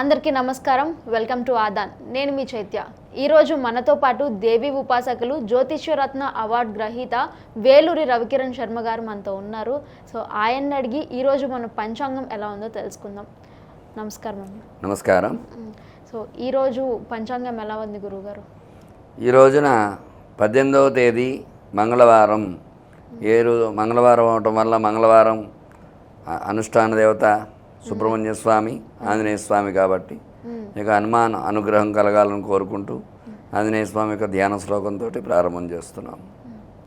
అందరికీ నమస్కారం. Welcome to ఆదాన్. నేను మీ చైత్య. ఈరోజు మనతో పాటు దేవి ఉపాసకులు జ్యోతిష్యరత్న అవార్డు గ్రహీత వేలూరి రవికిరణ్ శర్మ గారు మనతో ఉన్నారు. సో ఆయన్ని అడిగి ఈరోజు మన పంచాంగం ఎలా ఉందో తెలుసుకుందాం. నమస్కారం అమ్మ నమస్కారం. సో ఈరోజు పంచాంగం ఎలా ఉంది గురువుగారు? ఈ రోజున పద్దెనిమిదవ తేదీ మంగళవారం. ఏ రోజు మంగళవారం అవటం వల్ల మంగళవారం అనుష్ఠాన దేవత సుబ్రహ్మణ్య స్వామి ఆంజనేయ స్వామి కాబట్టి ఇక హనుమాన్ అనుగ్రహం కలగాలని కోరుకుంటూ ఆంజనేయ స్వామి యొక్క ధ్యాన శ్లోకంతో ప్రారంభం చేస్తున్నాం.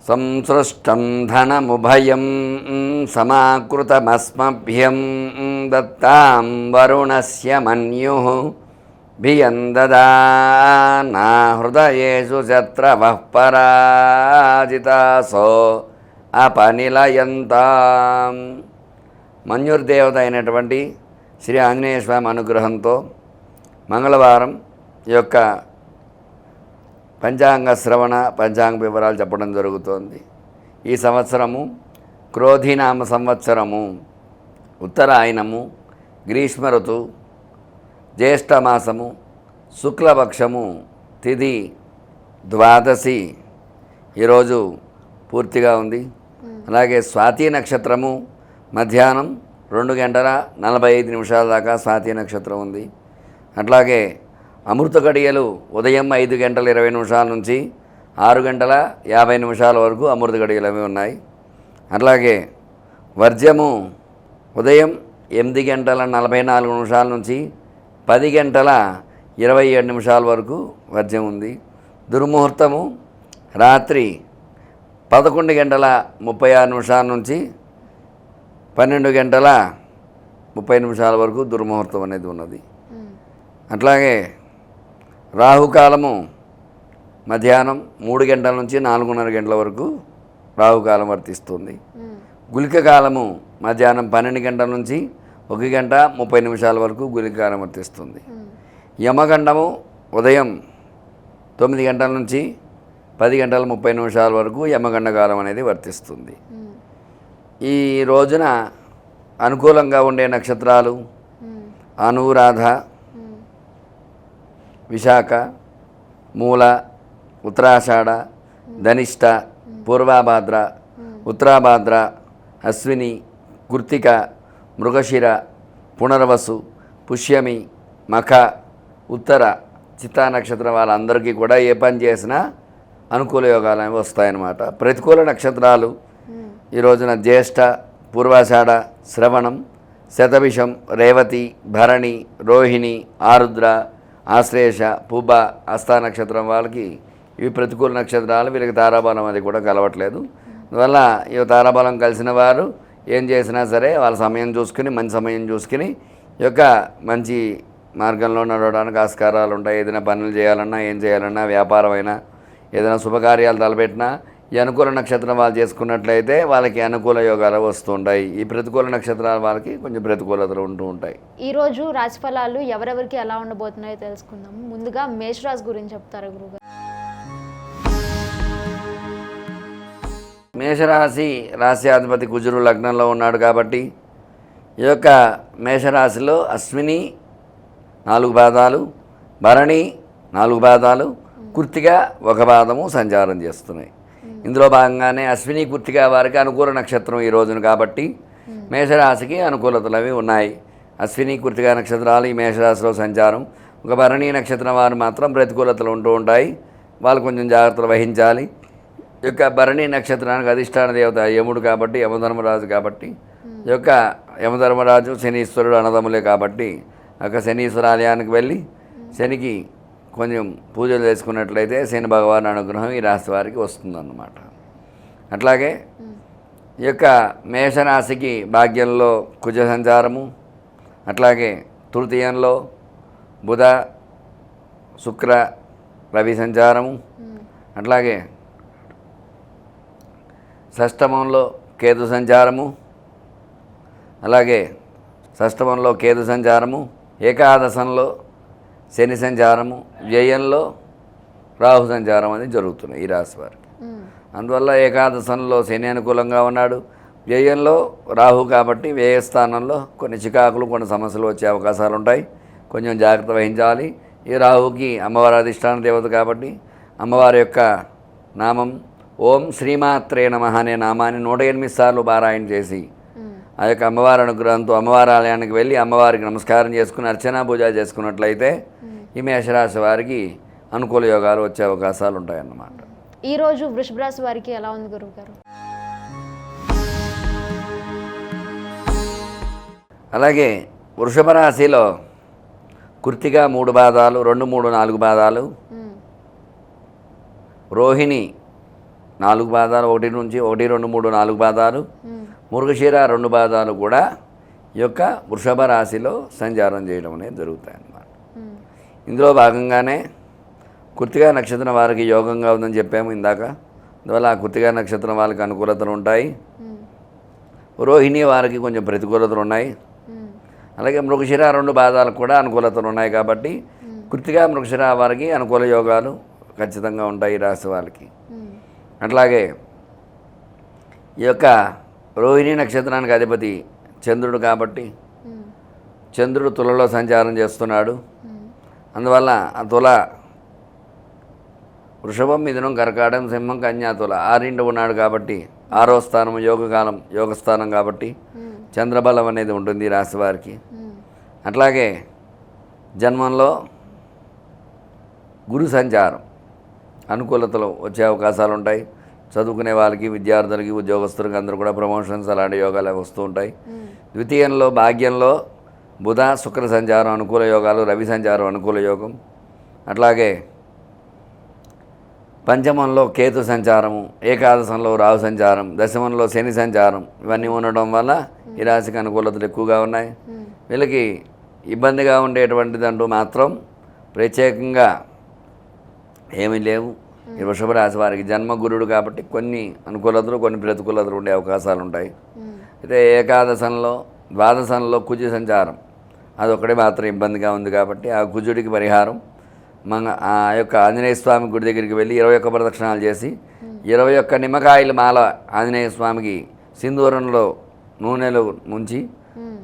సంసృష్టం ధనముభయం సమాకృతమస్మభ్యం దత్తాం వరుణస్య మన్యు భియందదానా హృదయేషు శత్రవః పరాజితాసో అపనిలయంతాం. మన్యుర్దేవత అయినటువంటి శ్రీ ఆంజనేయ స్వామి అనుగ్రహంతో మంగళవారం ఈ యొక్క పంచాంగ శ్రవణ పంచాంగ వివరాలు చెప్పడం జరుగుతోంది. ఈ సంవత్సరము క్రోధినామ సంవత్సరము ఉత్తరాయణము గ్రీష్మ ఋతువు జ్యేష్ఠమాసము శుక్లపక్షము తిథి ద్వాదశి ఈరోజు పూర్తిగా ఉంది. అలాగే స్వాతి నక్షత్రము మధ్యాహ్నం రెండు గంటల నలభై ఐదు నిమిషాల దాకా స్వాతి నక్షత్రం ఉంది. అట్లాగే అమృత గడియలు ఉదయం ఐదు గంటల ఇరవై నిమిషాల నుంచి ఆరు గంటల యాభై నిమిషాల వరకు అమృత గడియలు అవి ఉన్నాయి. అట్లాగే వర్జము ఉదయం ఎనిమిది గంటల నలభై నాలుగు నిమిషాల నుంచి పది గంటల ఇరవై ఏడు నిమిషాల వరకు వర్జం ఉంది. దుర్ముహూర్తము రాత్రి పదకొండు గంటల ముప్పై ఆరు నిమిషాల నుంచి పన్నెండు గంటల ముప్పై నిమిషాల వరకు దుర్ముహూర్తం అనేది ఉన్నది. అట్లాగే రాహుకాలము మధ్యాహ్నం మూడు గంటల నుంచి నాలుగున్నర గంటల వరకు రాహుకాలం వర్తిస్తుంది. గుళిక కాలము మధ్యాహ్నం పన్నెండు గంటల నుంచి ఒక గంట ముప్పై నిమిషాల వరకు గులికాలం వర్తిస్తుంది. యమగండము ఉదయం తొమ్మిది గంటల నుంచి పది గంటల ముప్పై నిమిషాల వరకు యమగండ కాలం అనేది వర్తిస్తుంది. ఈ రోజున అనుకూలంగా ఉండే నక్షత్రాలు అనురాధ విశాఖ మూల ఉత్తరాషాఢ ధనిష్ట పూర్వాభాద్ర ఉత్తరాభాద్ర అశ్విని కృత్తిక మృగశిర పునర్వసు పుష్యమి మఖ ఉత్తర చిత్తా నక్షత్రం వాళ్ళందరికీ కూడా ఏ పని చేసినా అనుకూల యోగాలు అనేవి వస్తాయన్నమాట. ప్రతికూల నక్షత్రాలు ఈ రోజున జ్యేష్ఠ పూర్వాషాఢ శ్రవణం శతభిషం రేవతి భరణి రోహిణి ఆరుద్ర ఆశ్లేష పుబ్బ హస్తా నక్షత్రం వాళ్ళకి ఇవి ప్రతికూల నక్షత్రాలు వీళ్ళకి తారాబలం అది కూడా కలవట్లేదు. అందువల్ల ఈ తారాబలం కలిసిన వారు ఏం చేసినా సరే వాళ్ళ సమయం చూసుకుని మంచి సమయం చూసుకుని ఈ యొక్క మంచి మార్గంలో నడవడానికి ఆస్కారాలు ఉంటాయి. ఏదైనా పనులు చేయాలన్నా ఏం చేయాలన్నా వ్యాపారమైనా ఏదైనా శుభకార్యాలు తలపెట్టినా ఈ అనుకూల నక్షత్రం వాళ్ళు చేసుకున్నట్లయితే వాళ్ళకి అనుకూల యోగాలు వస్తూ ఉంటాయి. ఈ ప్రతికూల నక్షత్రాల వాళ్ళకి కొంచెం ప్రతికూలతలు ఉంటూ ఉంటాయి. ఈరోజు రాశిఫలాలు ఎవరెవరికి ఎలా ఉండబోతున్నాయో తెలుసుకుందాం. ముందుగా మేషరాశి గురించి చెప్తారా గురువుగారు మేషరాశి రాశ్యాధిపతి కుజురు లగ్నంలో ఉన్నాడు కాబట్టి ఈ యొక్క మేషరాశిలో అశ్విని నాలుగు పాదాలు భరణి నాలుగు పాదాలు కుర్తిగా ఒక పాదము సంచారం చేస్తున్నాయి. ఇందులో భాగంగానే అశ్విని పూర్తిగా వారికి అనుకూల నక్షత్రం ఈ రోజున కాబట్టి మేషరాశికి అనుకూలతలు అవి ఉన్నాయి. అశ్విని కుర్తిగా నక్షత్రాలు ఈ మేషరాశిలో సంచారం. ఒక భరణి నక్షత్రం వారు మాత్రం ప్రతికూలతలు ఉంటూ ఉంటాయి. వాళ్ళు కొంచెం జాగ్రత్తలు వహించాలి. యొక్క భరణి నక్షత్రానికి అధిష్టాన దేవత యముడు కాబట్టి యమధర్మరాజు కాబట్టి యొక్క యమధర్మరాజు శనీశ్వరుడు అనదములే కాబట్టి ఒక శనీశ్వర ఆలయానికి వెళ్ళి శనికి కొంచెం పూజలు చేసుకున్నట్లయితే శని భగవాన్ అనుగ్రహం ఈ రాశి వారికి వస్తుందన్నమాట. అట్లాగే ఈ యొక్క మేషరాశికి భాగ్యంలో కుజ సంచారము అట్లాగే తృతీయంలో బుధ శుక్ర రవి సంచారము అట్లాగే షష్టమంలో కేతు సంచారము అలాగే షష్టమంలో కేతు సంచారము ఏకాదశంలో శని సంచారము వ్యయంలో రాహు సంచారం అనేది జరుగుతున్నాయి ఈ రాశి వారికి. అందువల్ల ఏకాదశంలో శని అనుకూలంగా ఉన్నాడు. వ్యయంలో రాహు కాబట్టి వ్యయ స్థానంలో కొన్ని చికాకులు కొన్ని సమస్యలు వచ్చే అవకాశాలు ఉంటాయి. కొంచెం జాగ్రత్త వహించాలి. ఈ రాహుకి అమ్మవారి అధిష్టాన దేవత కాబట్టి అమ్మవారి యొక్క నామం ఓం శ్రీమాత్రే నమ అనే నామాన్ని నూట ఎనిమిది సార్లు పారాయణ చేసి ఆ యొక్క అమ్మవారి అనుగ్రహంతో అమ్మవారి ఆలయానికి వెళ్ళి అమ్మవారికి నమస్కారం చేసుకుని అర్చనా పూజ చేసుకున్నట్లయితే ఈ మేషరాశి వారికి అనుకూల యోగాలు వచ్చే అవకాశాలు ఉంటాయన్నమాట. ఈరోజు వృషభ రాశి వారికి ఎలా ఉంది గురువు గారు? అలాగే వృషభ రాశిలో కృతిగా మూడు పాదాలు రెండు మూడు నాలుగు పాదాలు ఉమ్, రోహిణి నాలుగు పాదాలు ఒకటి నుంచి ఒకటి రెండు మూడు నాలుగు పాదాలు ఉమ్, మురుగశిర రెండు పాదాలు కూడా ఈ యొక్క వృషభ రాశిలో సంచారం చేయడం అనేది జరుగుతాయి అన్నమాట ఇందులో భాగంగానే కృతిగా నక్షత్రం వారికి యోగంగా ఉందని చెప్పాము ఇందాక. అందువల్ల ఆ కృతిగా నక్షత్రం వాళ్ళకి అనుకూలతలు ఉంటాయి. రోహిణి వారికి కొంచెం ప్రతికూలతలు ఉన్నాయి. అలాగే మృగశిర రెండు పాదాలకు కూడా అనుకూలతలు ఉన్నాయి కాబట్టి కృతిగా మృగశిర వారికి అనుకూల యోగాలు ఖచ్చితంగా ఉంటాయి రాశి వాళ్ళకి. అట్లాగే ఈ యొక్క రోహిణి నక్షత్రానికి అధిపతి చంద్రుడు కాబట్టి చంద్రుడు తులలో సంచారం చేస్తున్నాడు. అందువల్ల ఆ తుల వృషభం మిథునం కర్కాటం సింహం కన్యా తుల ఆరింటి ఉన్నాడు కాబట్టి ఆరో స్థానం యోగకాలం యోగస్థానం కాబట్టి చంద్రబలం అనేది ఉంటుంది ఈ రాశి వారికి. అట్లాగే జన్మంలో గురు సంచారం అనుకూలతలు వచ్చే అవకాశాలు ఉంటాయి. చదువుకునే వాళ్ళకి విద్యార్థులకి ఉద్యోగస్తులకి అందరూ కూడా ప్రమోషన్స్ అలాంటి యోగాలు వస్తూ ఉంటాయి. ద్వితీయంలో భాగ్యంలో బుధ శుక్ర సంచారం అనుకూల యోగాలు రవి సంచారం అనుకూల యోగం. అట్లాగే పంచమంలో కేతు సంచారము ఏకాదశంలో రాహు సంచారం దశమంలో శని సంచారం ఇవన్నీ ఉండడం వల్ల ఈ రాశికి అనుకూలతలు ఎక్కువగా ఉన్నాయి. వీళ్ళకి ఇబ్బందిగా ఉండేటువంటిదంటూ మాత్రం ప్రత్యేకంగా ఏమీ లేవు. ఈ వారికి జన్మ గురుడు కాబట్టి కొన్ని అనుకూలతలు కొన్ని ప్రతికూలతలు ఉండే అవకాశాలు ఉంటాయి. అయితే ఏకాదశంలో ద్వాదశంలో కుజు సంచారం. అదొక్కడే మాత్రం ఇబ్బందిగా ఉంది కాబట్టి ఆ కుజుడికి పరిహారం. మన ఆ యొక్క ఆంజనేయ స్వామి గుడి దగ్గరికి వెళ్ళి ఇరవై ఒక్క ప్రదక్షిణాలు చేసి ఇరవై ఒక్క నిమ్మకాయల మాల ఆంజనేయ స్వామికి సింధూరంలో నూనెలో ముంచి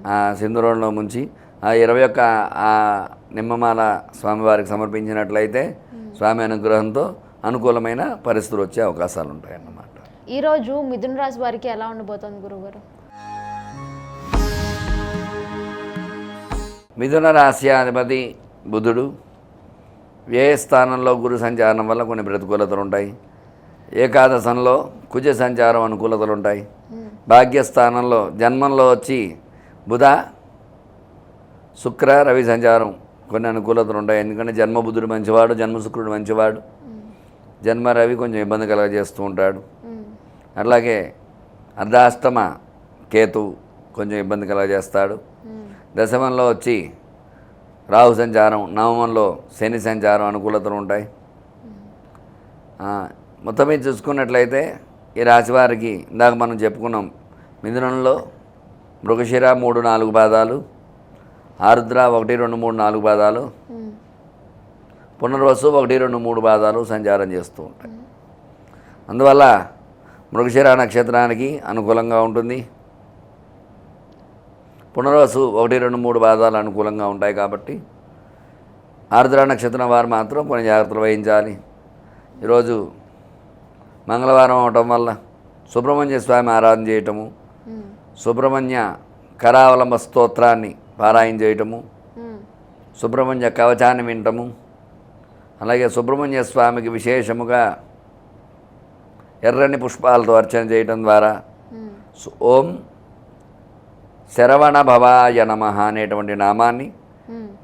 ఆ సింధూరంలో ముంచి ఆ ఇరవై ఒక్క ఆ నిమ్మమాల స్వామివారికి సమర్పించినట్లయితే స్వామి అనుగ్రహంతో అనుకూలమైన పరిస్థితులు వచ్చే అవకాశాలు ఉంటాయన్నమాట ఈరోజు మిథున రాశి వారికి ఎలా ఉండబోతోంది గురువు గారు మిథున రాశి అధిపతి బుధుడు వ్యయ స్థానంలో గురు సంచారం వల్ల కొన్ని ప్రతికూలతలు ఉంటాయి. ఏకాదశంలో కుజ సంచారం అనుకూలతలు ఉంటాయి. భాగ్యస్థానంలో జన్మంలో వచ్చి బుధ శుక్ర రవి సంచారం కొన్ని అనుకూలతలు ఉంటాయి. ఎందుకంటే జన్మ బుధుడు మంచివాడు జన్మ శుక్రుడు మంచివాడు. జన్మ రవి కొంచెం ఇబ్బంది కలగజేస్తూ ఉంటాడు. అట్లాగే అర్ధాష్టమ కేతు కొంచెం ఇబ్బంది కలగజేస్తాడు. దశమంలో వచ్చి రాహు సంచారం నవమంలో శని సంచారం అనుకూలతలు ఉంటాయి. మొత్తం మీద చూసుకున్నట్లయితే ఈ రాశివారికి ఇందాక మనం చెప్పుకున్నాం మిథునంలో మృగశిర మూడు నాలుగు పాదాలు ఆరుద్ర ఒకటి రెండు మూడు నాలుగు పాదాలు పునర్వసు ఒకటి రెండు మూడు పాదాలు సంచారం చేస్తూ ఉంటాయి. అందువల్ల మృగశిర నక్షత్రానికి అనుకూలంగా ఉంటుంది. పునర్వసు ఒకటి రెండు మూడు పాదాలు అనుకూలంగా ఉంటాయి కాబట్టి ఆర్ద్ర నక్షత్రం వారు మాత్రం కొన్ని జాగ్రత్తలు వహించాలి. ఈరోజు మంగళవారం అవటం వల్ల సుబ్రహ్మణ్య స్వామి ఆరాధన చేయటము సుబ్రహ్మణ్య కరావలంబ స్తోత్రాన్ని పారాయణ చేయటము సుబ్రహ్మణ్య కవచాన్ని వినటము అలాగే సుబ్రహ్మణ్య స్వామికి విశేషముగా ఎర్రని పుష్పాలతో అర్చన చేయటం ద్వారా ఓం శరవణ భవాయ నమ అనేటువంటి నామాన్ని.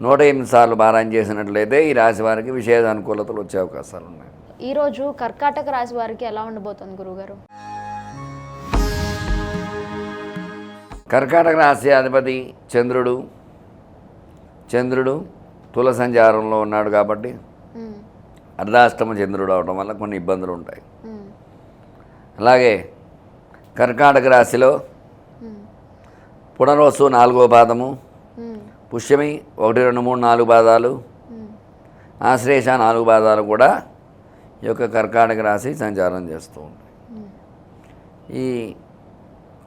నూట ఎనిమిది సార్లు పారాయణ చేసినట్లయితే ఈ రాశి వారికి విశేష అనుకూలతలు వచ్చే అవకాశాలు ఉన్నాయి. ఈరోజు కర్కాటక రాశి వారికి ఎలా ఉండబోతోంది గురుగారు కర్కాటక రాశి అధిపతి చంద్రుడు చంద్రుడు తుల సంచారంలో ఉన్నాడు కాబట్టి అర్ధాష్టమ చంద్రుడు అవడం వల్ల కొన్ని ఇబ్బందులు ఉంటాయి. అలాగే కర్కాటక రాశిలో పునర్వసు నాలుగో పాదము పుష్యమి ఒకటి రెండు మూడు నాలుగు పాదాలు ఉమ్, ఆశ్లేష నాలుగు పాదాలు కూడా ఈ యొక్క కర్కాటక రాశి సంచారం చేస్తూ ఉంటాయి. ఈ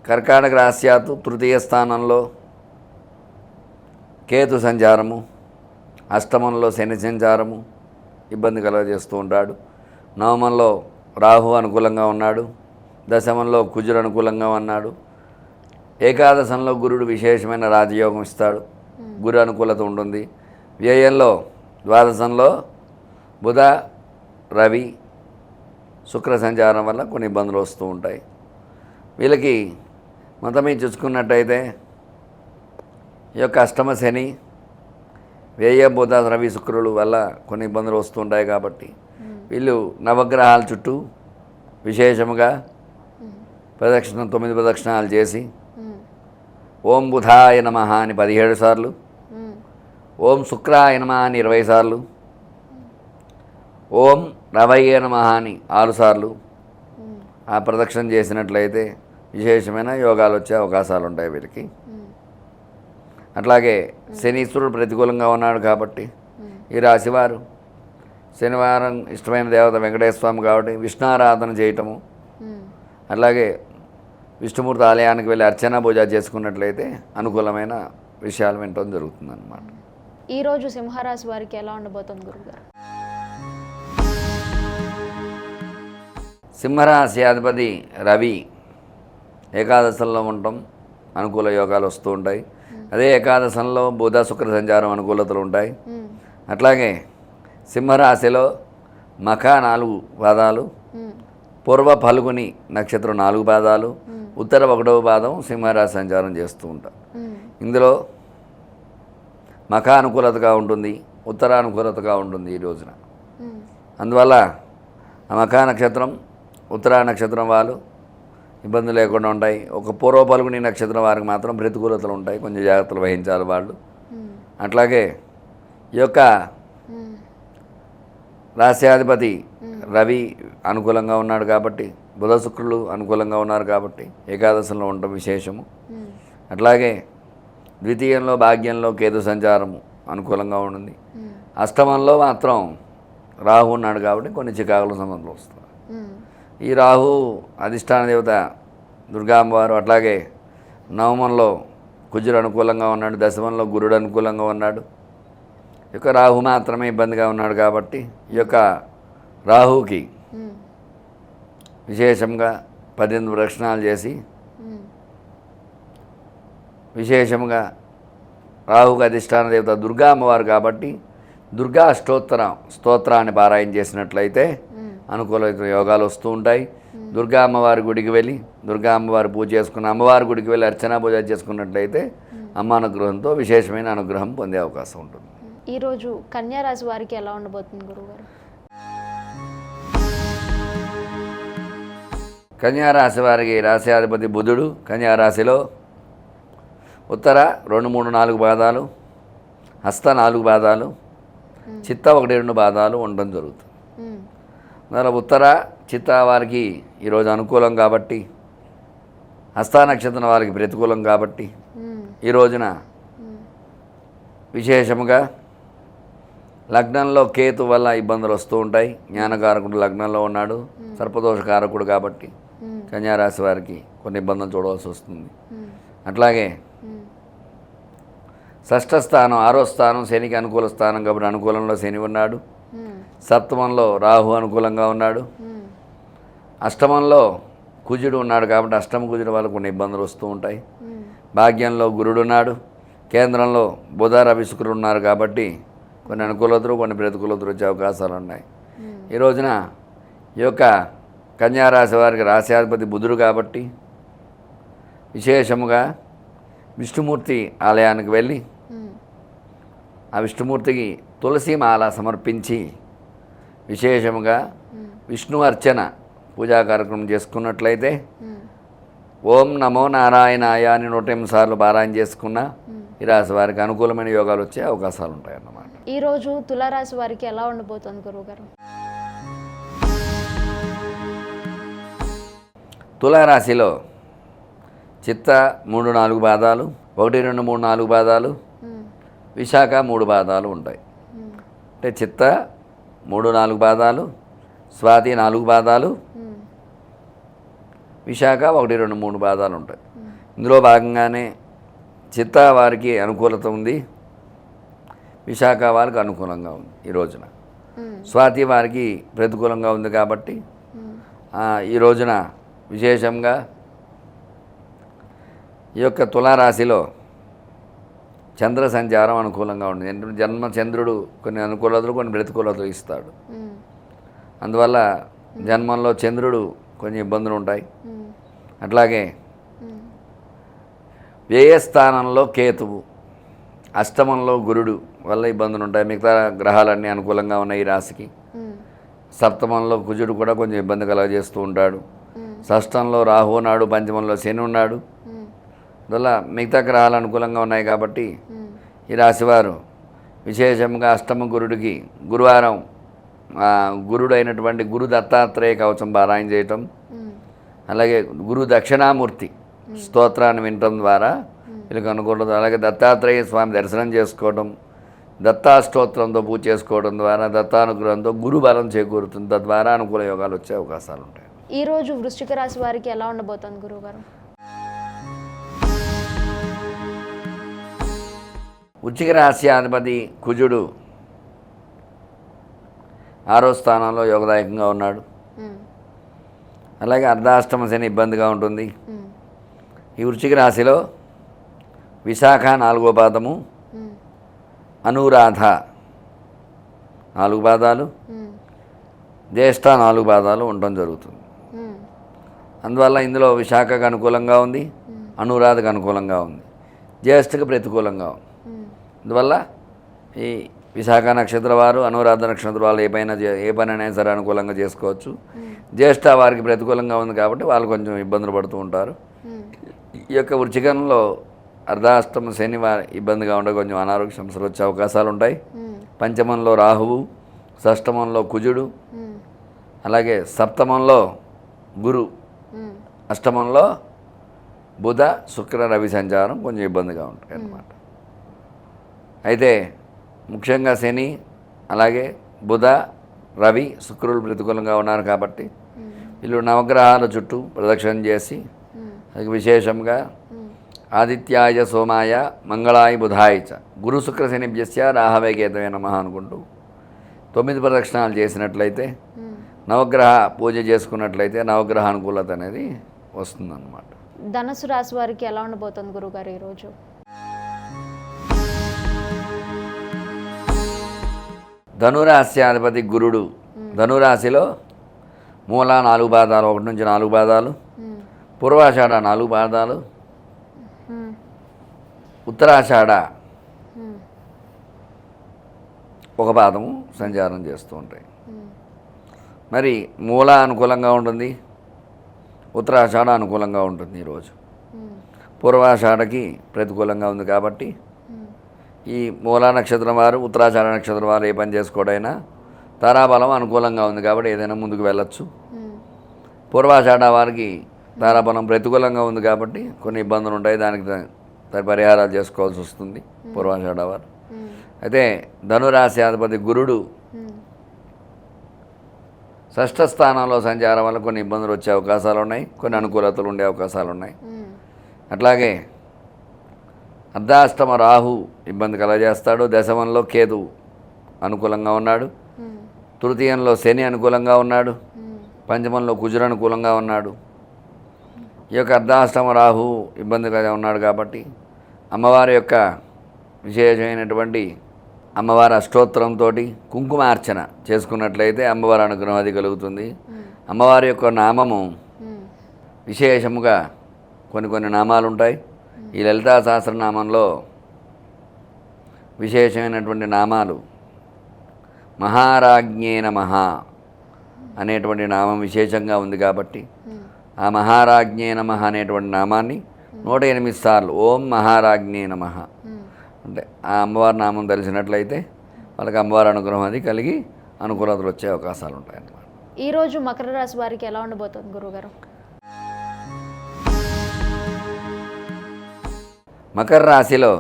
కర్కాటక రాశ్యాతు తృతీయ స్థానంలో కేతు సంచారము అష్టమంలో శని సంచారము ఇబ్బంది కలగజేస్తూ ఉంటాడు. నవమంలో రాహు అనుకూలంగా ఉన్నాడు. దశమంలో కుజుడు అనుకూలంగా ఉన్నాడు. ఏకాదశంలో గురుడు విశేషమైన రాజయోగం ఇస్తాడు. గురు అనుకూలత ఉంటుంది. వ్యయంలో ద్వాదశంలో బుధ రవి శుక్ర సంచారం వల్ల కొన్ని ఇబ్బందులు వస్తూ ఉంటాయి. వీళ్ళకి మతమే చూసుకున్నట్టయితే ఈ యొక్క అష్టమ శని వేయ బుధ రవి శుక్రులు వల్ల కొన్ని ఇబ్బందులు వస్తుంటాయి కాబట్టి వీళ్ళు నవగ్రహాల చుట్టూ విశేషముగా ప్రదక్షిణ తొమ్మిది ప్రదక్షిణాలు చేసి ఓం బుధాయ నమ అని పదిహేడు సార్లు ఓం శుక్రాయ నమ అని ఇరవై సార్లు ఓం రవయ్య నమ అని ఆరు సార్లు ఆ ప్రదక్షిణ చేసినట్లయితే విశేషమైన యోగాలు వచ్చే అవకాశాలు ఉంటాయి వీరికి అట్లాగే శనీశ్వరుడు ప్రతికూలంగా ఉన్నాడు కాబట్టి ఈ రాశివారు శనివారం ఇష్టమైన దేవత వెంకటేశ్వర స్వామి కాబట్టి విష్ణారాధన చేయటము. అలాగే విష్ణుమూర్తి ఆలయానికి వెళ్ళి అర్చన పూజ చేసుకున్నట్లయితే అనుకూలమైన విషయాలు వినటం జరుగుతుందన్నమాట. ఈరోజు సింహరాశి వారికి ఎలా ఉండబోతుంది గురుగారు? సింహరాశి అధిపతి రవి ఏకాదశంలో ఉండటం అనుకూల యోగాలు వస్తూ ఉంటాయి. అదే ఏకాదశంలో బుధ శుక్ర సంచారం అనుకూలతలు ఉంటాయి. అట్లాగే సింహరాశిలో మఖ నాలుగు పాదాలు పూర్వ ఫల్గుని నక్షత్రం నాలుగు పాదాలు ఉత్తర ఒకటవ పాదం సింహరాశి సంచారం చేస్తూ ఉంటాం. ఇందులో మఖ అనుకూలతగా ఉంటుంది ఉత్తర అనుకూలతగా ఉంటుంది ఈ రోజున. అందువల్ల ఆ మఖ నక్షత్రం ఉత్తర నక్షత్రం వాళ్ళు ఇబ్బందులు లేకుండా ఉంటాయి. ఒక పూర్వ పలుగుని నక్షత్రం వారికి మాత్రం ప్రతికూలతలు ఉంటాయి. కొంచెం జాగ్రత్తలు వహించాలి వాళ్ళు. ఉమ్, అట్లాగే ఈ యొక్క ఉమ్, రాశ్యాధిపతి రవి అనుకూలంగా ఉన్నాడు కాబట్టి బుధ శుక్రులు అనుకూలంగా ఉన్నారు కాబట్టి ఏకాదశంలో ఉండటం విశేషము. అట్లాగే ద్వితీయంలో భాగ్యంలో కేతు సంచారము అనుకూలంగా ఉంటుంది అష్టమంలో మాత్రం రాహు ఉన్నాడు కాబట్టి కొన్ని చికాకుల సంబంధాలు వస్తాయి ఉమ్, ఈ రాహు అధిష్టాన దేవత దుర్గామ్మవారు అట్లాగే నవమంలో కుజుడు అనుకూలంగా ఉన్నాడు దశమంలో గురుడు అనుకూలంగా ఉన్నాడు. ఈ యొక్క రాహు మాత్రమే ఇబ్బందిగా ఉన్నాడు కాబట్టి ఈ యొక్క రాహుకి విశేషంగా పద్దెనిమిది ప్రదక్షిణాలు చేసి విశేషంగా రాహుకి అధిష్టాన దేవత దుర్గా అమ్మవారు కాబట్టి దుర్గా అష్టోత్తరం స్తోత్రాన్ని పారాయణ చేసినట్లయితే అనుకూలమైన యోగాలు వస్తూ ఉంటాయి. దుర్గా అమ్మవారి గుడికి వెళ్ళి దుర్గా అమ్మవారి పూజ చేసుకున్న అమ్మవారి గుడికి వెళ్ళి అర్చనా పూజ చేసుకున్నట్లయితే అమ్మ అనుగ్రహంతో విశేషమైన అనుగ్రహం పొందే అవకాశం ఉంటుంది. ఈరోజు కన్యా రాశి వారికి ఎలా ఉండబోతుంది గురుగారు కన్యారాశి వారికి రాశ్యాధిపతి బుధుడు. కన్యారాశిలో ఉత్తర రెండు మూడు నాలుగు పాదాలు హస్త నాలుగు పాదాలు చిత్త ఒకటి రెండు పాదాలు ఉండడం జరుగుతుంది. అందువల్ల ఉత్తర చిత్త వారికి ఈరోజు అనుకూలం కాబట్టి హస్త నక్షత్రం వారికి ప్రతికూలం కాబట్టి ఈ రోజున విశేషముగా లగ్నంలో కేతు వల్ల ఇబ్బందులు వస్తూ ఉంటాయి. జ్ఞానకారకుడు లగ్నంలో ఉన్నాడు. సర్పదోషకారకుడు కాబట్టి కన్యారాశి వారికి కొన్ని ఇబ్బందులు చూడవలసి వస్తుంది. అట్లాగే షష్ఠ స్థానం ఆరో స్థానం శనికి అనుకూల స్థానం కాబట్టి అనుకూలంలో శని ఉన్నాడు. సప్తమంలో రాహు అనుకూలంగా ఉన్నాడు. అష్టమంలో కుజుడు ఉన్నాడు కాబట్టి అష్టమ కుజుడు వల్ల కొన్ని ఇబ్బందులు వస్తూ ఉంటాయి. భాగ్యంలో గురుడు ఉన్నాడు. కేంద్రంలో బుధ రవి శుక్రుడు ఉన్నారు కాబట్టి కొన్ని అనుకూలతలు కొన్ని ప్రతికూలతలు వచ్చే అవకాశాలు ఉన్నాయి. ఈ రోజున ఈ యొక్క కన్యారాశి వారికి రాశ్యాధిపతి బుధుడు కాబట్టి విశేషముగా విష్ణుమూర్తి ఆలయానికి వెళ్ళి ఆ విష్ణుమూర్తికి తులసి మాల సమర్పించి విశేషముగా విష్ణు అర్చన పూజా కార్యక్రమం చేసుకున్నట్లయితే ఓం నమో నారాయణాయ అని నూట ఎనిమిది సార్లు పారాయణ చేసుకున్న ఈ రాశి వారికి అనుకూలమైన యోగాలు వచ్చే అవకాశాలు ఉంటాయన్నమాట. ఈరోజు తులారాశి వారికి ఎలా ఉండబోతుంది గురువుగారు? తులారాశిలో చిత్త మూడు నాలుగు పాదాలు ఒకటి రెండు మూడు నాలుగు పాదాలు విశాఖ మూడు పాదాలు ఉంటాయి. అంటే చిత్త మూడు నాలుగు పాదాలు స్వాతి నాలుగు పాదాలు విశాఖ ఒకటి రెండు మూడు పాదాలు ఉంటాయి. ఇందులో భాగంగానే చిత్త వారికి అనుకూలత ఉంది విశాఖ వారికి అనుకూలంగా ఉంది ఈ రోజున. స్వాతి వారికి ప్రతికూలంగా ఉంది కాబట్టి ఈ రోజున విశేషంగా ఈ యొక్క తులారాశిలో చంద్ర సంచారం అనుకూలంగా ఉంటుంది. ఎందుకంటే జన్మ చంద్రుడు కొన్ని అనుకూలతలు కొన్ని ప్రతికూలతలు ఇస్తాడు. అందువల్ల జన్మంలో చంద్రుడు కొన్ని ఇబ్బందులు ఉంటాయి. అట్లాగే వ్యయస్థానంలో కేతువు అష్టమంలో గురుడు వల్ల ఇబ్బందులు ఉంటాయి. మిగతా గ్రహాలన్నీ అనుకూలంగా ఉన్నాయి ఈ రాశికి. సప్తమంలో కుజుడు కూడా కొంచెం ఇబ్బంది కలగజేస్తూ ఉంటాడు. షష్టంలో రాహు ఉన్నాడు పంచమంలో శని ఉన్నాడు. అందువల్ల మిగతా గ్రహాలు అనుకూలంగా ఉన్నాయి కాబట్టి ఈ రాశివారు విశేషంగా అష్టమ గురుడికి గురువారం గురుడు అయినటువంటి గురు దత్తాత్రేయ కవచం పారాయణ చేయటం అలాగే గురు దక్షిణామూర్తి స్తోత్రాన్ని వినటం ద్వారా వీళ్ళకి అనుకూలత అలాగే దత్తాత్రేయ స్వామి దర్శనం చేసుకోవడం దత్తాష్టోత్రంతో పూజ చేసుకోవడం ద్వారా దత్తానుగ్రహంతో గురు బలం చేకూరుతుంది తద్వారా అనుకూల యోగాలు వచ్చే అవకాశాలు ఉంటాయి. ఈ రోజు వృశ్చిక రాశి వారికి ఎలా ఉండబోతోంది గురువుగారు వృచ్చిక రాశి అధిపతి కుజుడు ఆరో స్థానంలో యోగదాయకంగా ఉన్నాడు. అలాగే అర్ధాష్టమ శని ఇబ్బందిగా ఉంటుంది. ఈ వృచ్చిక రాశిలో విశాఖ నాలుగో పాదము అనురాధ నాలుగు పాదాలు జ్యేష్ఠ నాలుగు పాదాలు ఉండటం జరుగుతుంది. అందువల్ల ఇందులో విశాఖకు అనుకూలంగా ఉంది అనురాధకు అనుకూలంగా ఉంది జ్యేష్ఠకు ప్రతికూలంగా ఉంది. అందువల్ల ఈ విశాఖ నక్షత్ర వారు అనురాధ నక్షత్ర వాళ్ళు ఏ పైన ఏ పని అయినా సరే అనుకూలంగా చేసుకోవచ్చు. జ్యేష్ఠ వారికి ప్రతికూలంగా ఉంది కాబట్టి వాళ్ళు కొంచెం ఇబ్బందులు పడుతూ ఉంటారు. ఈ యొక్క వృచ్చికంలో అర్ధాష్టమ శని వారి ఇబ్బందిగా ఉండే కొంచెం అనారోగ్య సమస్యలు వచ్చే అవకాశాలు ఉంటాయి. పంచమంలో రాహువు షష్టమంలో కుజుడు అలాగే సప్తమంలో గురు అష్టమంలో బుధ శుక్ర రవి సంచారం కొంచెం ఇబ్బందిగా ఉంటుంది అన్నమాట అయితే ముఖ్యంగా శని అలాగే బుధ రవి శుక్రులు ప్రతికూలంగా ఉన్నారు కాబట్టి వీళ్ళు నవగ్రహాల చుట్టూ ప్రదక్షిణ చేసి విశేషంగా ఆదిత్యాయ సోమాయ మంగళాయ బుధాయ చ గురు శుక్ర శనిభ్యస్య రాహవే కేతవే నమ అనుకుంటూ తొమ్మిది ప్రదక్షిణాలు చేసినట్లయితే. నవగ్రహ పూజ చేసుకున్నట్లయితే నవగ్రహ అనుకూలత అనేది వస్తుందన్నమాట. ధనుసు రాశి వారికి ఎలా ఉండబోతోంది గురుగారు ఈరోజు? ధనురాశ్యాధిపతి గురుడు. ధనురాశిలో మూల నాలుగు పాదాలు ఒకటి నుంచి నాలుగు పాదాలు పూర్వాషాఢ నాలుగు పాదాలు ఉత్తరాషాఢ ఒక పాదము సంచారం చేస్తూ ఉంటాయి. మరి మూల అనుకూలంగా ఉంటుంది ఉత్తరాషాఢ అనుకూలంగా ఉంటుంది ఈరోజు. పూర్వాషాఢకి ప్రతికూలంగా ఉంది కాబట్టి ఈ మూలా నక్షత్రం వారు ఉత్తరాచార నక్షత్రం వారు ఏ పని చేసుకోవడైనా తారాబలం అనుకూలంగా ఉంది కాబట్టి ఏదైనా ముందుకు వెళ్ళొచ్చు. పూర్వాషాఢ వారికి తారాబలం ప్రతికూలంగా ఉంది కాబట్టి కొన్ని ఇబ్బందులు ఉంటాయి దానికి పరిహారాలు చేసుకోవాల్సి వస్తుంది పూర్వాషాఢ వారు. అయితే ధనురాశి అధిపతి గురుడు షష్ఠ స్థానంలో సంచారం వల్ల కొన్ని ఇబ్బందులు వచ్చే అవకాశాలు ఉన్నాయి కొన్ని అనుకూలతలు ఉండే అవకాశాలు ఉన్నాయి. అట్లాగే అర్ధాష్టమ రాహు ఇబ్బంది కలగజేస్తాడు. దశమంలో కేతు అనుకూలంగా ఉన్నాడు. తృతీయంలో శని అనుకూలంగా ఉన్నాడు. పంచమంలో కుజుడు అనుకూలంగా ఉన్నాడు. ఈ యొక్క అర్ధాష్టమ రాహు ఇబ్బందిగా ఉన్నాడు కాబట్టి అమ్మవారి యొక్క విశేషమైనటువంటి అమ్మవారి అష్టోత్తరంతో కుంకుమార్చన చేసుకున్నట్లయితే అమ్మవారి అనుగ్రహం అది కలుగుతుంది. అమ్మవారి యొక్క నామము విశేషముగా కొన్ని కొన్ని నామాలు ఉంటాయి ఈ లలితా సహస్రనామంలో విశేషమైనటువంటి నామాలు మహారాజ్ఞే నమః అనేటువంటి నామం విశేషంగా ఉంది కాబట్టి ఆ మహారాజ్ఞే నమః అనేటువంటి నామాన్ని నూట ఎనిమిది సార్లు ఓం మహారాజ్ఞే నమః. అంటే ఆ అమ్మవారి నామం తెలిసినట్లయితే వాళ్ళకి అమ్మవారి అనుగ్రహం అది కలిగి అనుకూలతలు వచ్చే అవకాశాలు ఉంటాయి అన్నమాట ఈరోజు మకర రాశి వారికి ఎలా ఉండబోతోంది గురుగారు మకర రాశిలో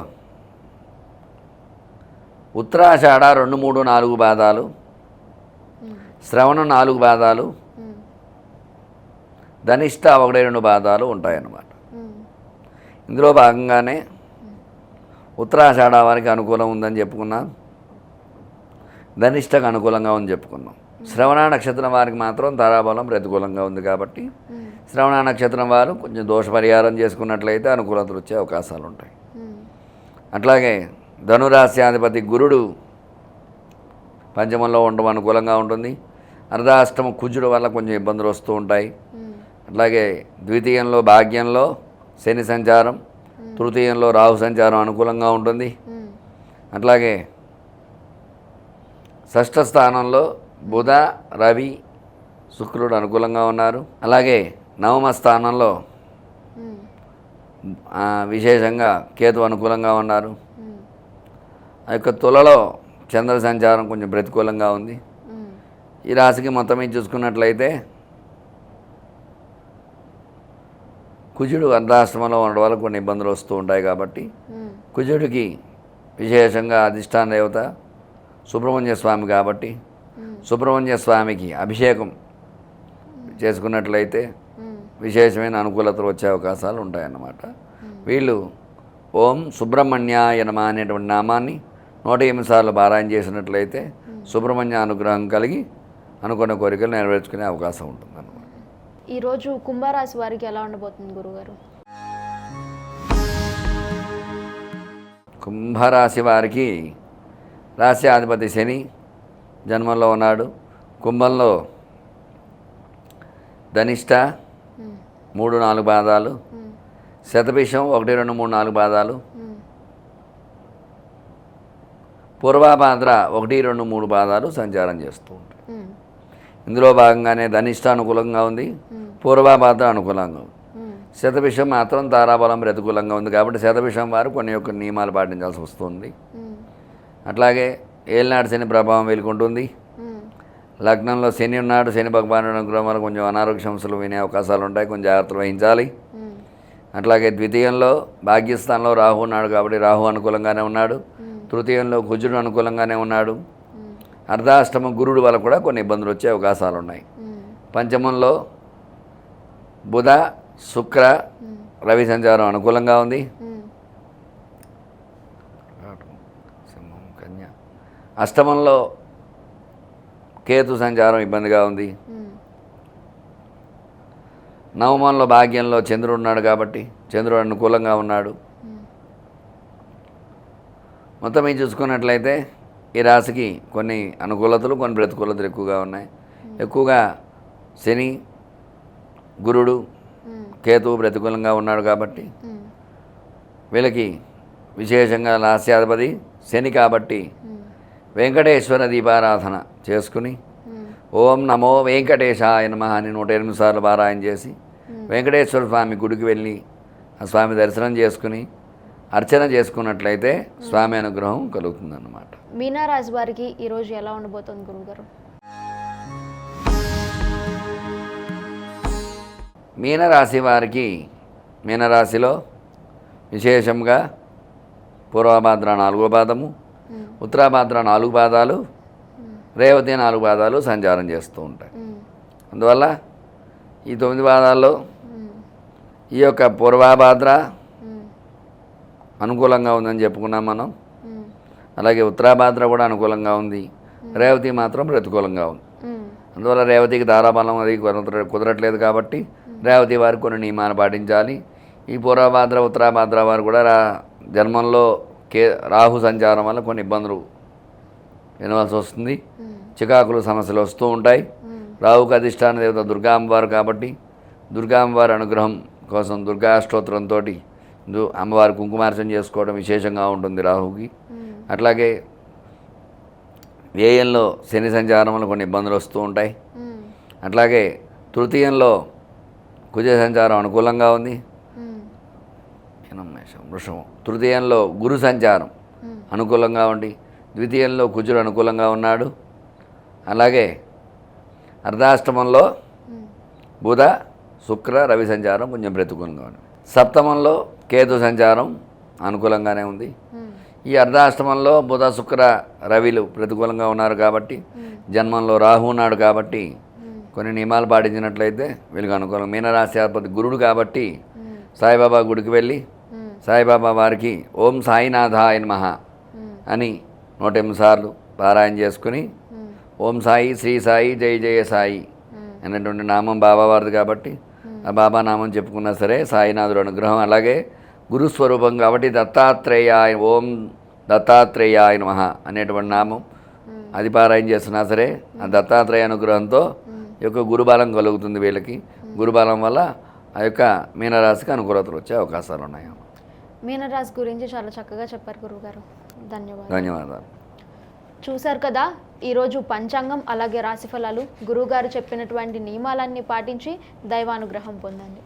ఉత్తరాషాఢ రెండు మూడు నాలుగు పాదాలు. శ్రవణ నాలుగు పాదాలు. ధనిష్ట ఒకటి రెండు పాదాలు ఉంటాయన్నమాట. ఇందులో భాగంగానే ఉత్తరాషాఢ వారికి అనుకూలం ఉందని చెప్పుకున్నాం. ధనిష్టకు అనుకూలంగా ఉంది చెప్పుకున్నాం. శ్రవణ నక్షత్రం వారికి మాత్రం తారాబలం ప్రతికూలంగా ఉంది కాబట్టి శ్రవణ నక్షత్రం వారు కొంచెం దోష పరిహారం చేసుకున్నట్లయితే అనుకూలతలు వచ్చే అవకాశాలు ఉంటాయి. అట్లాగే ధనురాశ్యాధిపతి గురుడు పంచమంలో ఉండడం అనుకూలంగా ఉంటుంది. అర్ధాష్టమ కుజుడు వల్ల కొంచెం ఇబ్బందులు వస్తూ ఉంటాయి. అట్లాగే ద్వితీయంలో భాగ్యంలో శని సంచారం తృతీయంలో రాహు సంచారం అనుకూలంగా ఉంటుంది. అట్లాగే షష్ఠ స్థానంలో బుధ రవి శుక్రుడు అనుకూలంగా ఉన్నారు. అలాగే నవమ స్థానంలో విశేషంగా కేతు అనుకూలంగా ఉన్నారు. ఆ యొక్క తులలో చంద్ర సంచారం కొంచెం ప్రతికూలంగా ఉంది. ఈ రాశికి మొత్తం మీద చూసుకున్నట్లయితే కుజుడు అర్ధాశ్రమంలో ఉండడం వల్ల కొన్ని ఇబ్బందులు వస్తూ ఉంటాయి కాబట్టి కుజుడికి విశేషంగా అధిష్టాన దేవత సుబ్రహ్మణ్య స్వామి కాబట్టి సుబ్రహ్మణ్య స్వామికి అభిషేకం చేసుకున్నట్లయితే విశేషమైన అనుకూలతలు వచ్చే అవకాశాలు ఉంటాయన్నమాట. వీళ్ళు ఓం సుబ్రహ్మణ్యాయ నమ అనేటువంటి నామాన్ని నూట ఎనిమిది సార్లు పారాయణ చేసినట్లయితే సుబ్రహ్మణ్య అనుగ్రహం కలిగి అనుకున్న కోరికలు నెరవేర్చుకునే అవకాశం ఉంటుందన్నమాట ఈరోజు కుంభరాశి వారికి ఎలా ఉండబోతుంది గురుగారు? కుంభరాశి వారికి రాశి అధిపతి శని జన్మంలో ఉన్నాడు. కుంభంలో ధనిష్ట మూడు నాలుగు పాదాలు. శతభిషం ఒకటి రెండు మూడు నాలుగు పాదాలు. ఉమ్, పూర్వాపాద్ర ఒకటి రెండు మూడు పాదాలు సంచారం చేస్తూ ఉంటాయి. ఇందులో భాగంగానే ధనిష్ట అనుకూలంగా ఉంది ఉమ్, పూర్వాపాద్ర అనుకూలంగా ఉంది. శతభిషం మాత్రం తారాబలం ప్రతికూలంగా ఉంది కాబట్టి శతభిషం వారు కొన్ని యొక్క నియమాలు పాటించాల్సి వస్తుంది. అట్లాగే ఏలినాడు శని ప్రభావం వెలుకుంటుంది. లగ్నంలో శని ఉన్నాడు శని భగవానుడు అనుగ్రహం వల్ల కొంచెం అనారోగ్య సమస్యలు వినే అవకాశాలు ఉంటాయి కొంచెం జాగ్రత్తలు వహించాలి. అట్లాగే ద్వితీయంలో భాగ్యస్థానంలో రాహు ఉన్నాడు కాబట్టి రాహు అనుకూలంగానే ఉన్నాడు. తృతీయంలో కుజుడు అనుకూలంగానే ఉన్నాడు. అర్ధాష్టమ గురుడు వల్ల కూడా కొన్ని ఇబ్బందులు వచ్చే అవకాశాలు ఉన్నాయి పంచమంలో బుధ శుక్ర రవి సంచారం అనుకూలంగా ఉంది. కన్య అష్టమంలో కేతు సంచారం ఇబ్బందిగా ఉంది. నవమంలో భాగ్యంలో చంద్రుడు ఉన్నాడు కాబట్టి చంద్రుడు అనుకూలంగా ఉన్నాడు. మొత్తం మీద చూసుకున్నట్లయితే ఈ రాశికి కొన్ని అనుకూలతలు కొన్ని ప్రతికూలతలు ఎక్కువగా ఉన్నాయి. ఎక్కువగా శని గురుడు కేతువు ప్రతికూలంగా ఉన్నాడు కాబట్టి వీళ్ళకి విశేషంగా లాస్యాధిపతి శని కాబట్టి వెంకటేశ్వర దీపారాధన చేసుకుని ఓం నమో వెంకటేశాయ నమ అని నూట ఎనిమిది సార్లు పారాయణ చేసి వెంకటేశ్వర స్వామి గుడికి వెళ్ళి ఆ స్వామి దర్శనం చేసుకుని అర్చన చేసుకున్నట్లయితే స్వామి అనుగ్రహం కలుగుతుందన్నమాట. మీనరాశి వారికి ఈరోజు ఎలా ఉండబోతుంది గురుగారు మీనరాశి వారికి మీనరాశిలో విశేషంగా పూర్వభాద్ర నాలుగో పాదము ఉత్తరాభాద్ర నాలుగు పాదాలు రేవతి నాలుగు పాదాలు సంచారం చేస్తూ ఉంటాయి. అందువల్ల ఈ తొమ్మిది పాదాల్లో ఈ యొక్క పూర్వాభాద్ర అనుకూలంగా ఉందని చెప్పుకున్నాం మనం. అలాగే ఉత్తరాభాద్ర కూడా అనుకూలంగా ఉంది. రేవతి మాత్రం ప్రతికూలంగా ఉంది. అందువల్ల రేవతికి ధారాబలం అది కుదర కుదరట్లేదు కాబట్టి రేవతి వారు కొన్ని నియమాలు పాటించాలి. ఈ పూర్వభాద్ర ఉత్తరాభాద్ర వారు కూడా రా జన్మంలో కే రాహు సంచారం వల్ల కొన్ని ఇబ్బందులు వినవలసి వస్తుంది. చికాకులు సమస్యలు వస్తూ ఉంటాయి. రాహుకు అధిష్టాన దేవత దుర్గా అమ్మవారు కాబట్టి దుర్గా అమ్మవారి అనుగ్రహం కోసం దుర్గా అష్టోత్తరంతో దు అమ్మవారి కుంకుమార్చన చేసుకోవడం విశేషంగా ఉంటుంది రాహుకి. అట్లాగే వ్యయంలో శని సంచారం వల్ల కొన్ని ఇబ్బందులు వస్తూ ఉంటాయి. అట్లాగే తృతీయంలో కుజ సంచారం అనుకూలంగా ఉంది. వృషభం. తృతీయంలో గురు సంచారం అనుకూలంగా ఉండి ద్వితీయంలో కుజుడు అనుకూలంగా ఉన్నాడు. అలాగే అర్ధాష్టమంలో బుధ శుక్ర రవి సంచారం కొంచెం ప్రతికూలంగా ఉంది. సప్తమంలో కేతు సంచారం అనుకూలంగానే ఉంది. ఉమ్, ఈ అర్ధాష్టమంలో బుధ శుక్ర రవిలు ప్రతికూలంగా ఉన్నారు కాబట్టి ఉమ్, జన్మంలో రాహు ఉన్నాడు కాబట్టి ఉమ్, కొన్ని నియమాలు పాటించినట్లయితే వీళ్ళకి అనుకూలం. మీనరాశి అధిపతి గురుడు కాబట్టి సాయిబాబా గుడికి వెళ్ళి సాయిబాబా వారికి ఓం సాయినాథాయ నమః ఉమ్, అని నూట ఎనిమిది సార్లు పారాయణ చేసుకుని ఓం సాయి శ్రీ సాయి జై జయ సాయి అనేటువంటి నామం బాబా వారిది కాబట్టి బాబా నామం చెప్పుకున్నా సరే సాయినాథుడు అనుగ్రహం. అలాగే గురుస్వరూపం కాబట్టి దత్తాత్రేయాయ ఓం దత్తాత్రేయాయ నమః అనేటువంటి నామం. అది పారాయణ చేస్తున్నా సరే ఆ దత్తాత్రేయ అనుగ్రహంతో ఈ యొక్క గురుబలం కలుగుతుంది వీళ్ళకి. గురుబలం వల్ల ఆ యొక్క మీనరాశికి అనుకూలతలు వచ్చే అవకాశాలు ఉన్నాయి. మీనరాశి గురించి చాలా చక్కగా చెప్పారు గురువుగారు. ధన్యవాదాలు. ధన్యవాదాలు. చూశారు కదా? ఈరోజు పంచాంగం అలాగే రాశిఫలాలు గురువుగారు చెప్పినటువంటి నియమాలన్నీ పాటించి దైవానుగ్రహం పొందండి.